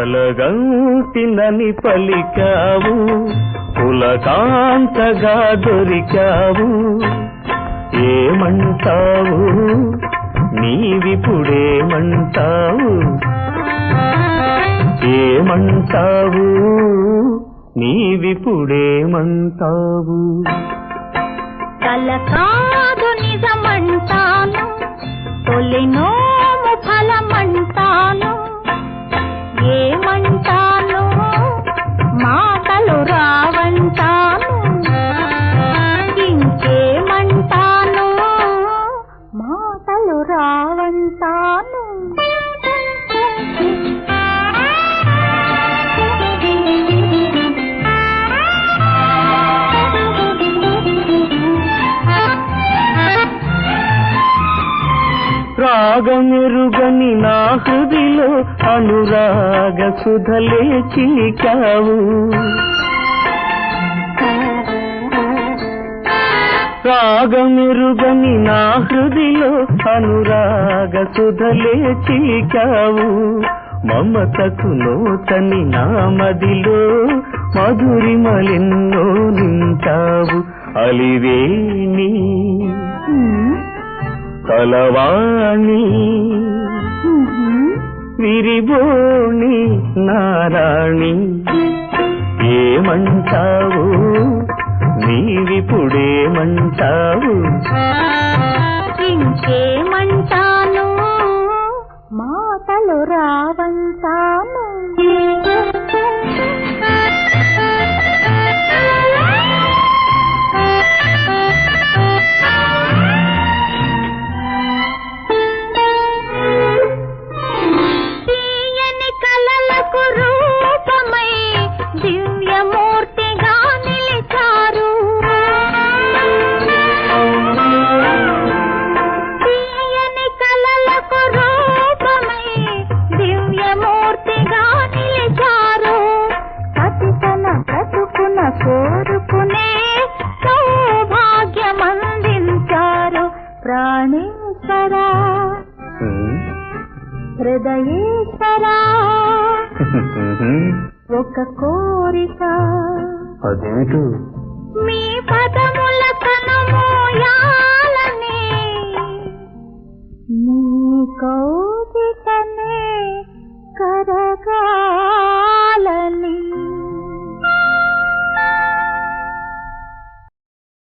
పులగంతినని పలికావు పులకాంతగా దొరికావు. ఏమంటావు? నీవిప్పుడేమంటావు? ఏమంటావు? నీవిప్పుడేమంటావు? కల కాదు నిజమంటాను తొలినోము ఫలమంటాను మాటలు రావంటాను రాగమెరుగని నా హృదిలో అనురాగ సుధలే చిలికావు రాగమెరుగని నా హృదిలో అనురాగ సుధలే చీకావు మమతకు నోతని నా మదిలో మధురిమలెన్నో నింటావు. అలివేణి కలవాణి విరిబోణి నారాణి ఏమంటావు? నీవిపుడే నీవిపుడేమంటావు ఇంకేమంటాను? మాటలు రావంటాను ప్రాణేశ్వరా. హృదయేశ్వరా. ఒక కోరిక. అదేమిటో? మీ పదముల కనమోయాలని. నీ కౌ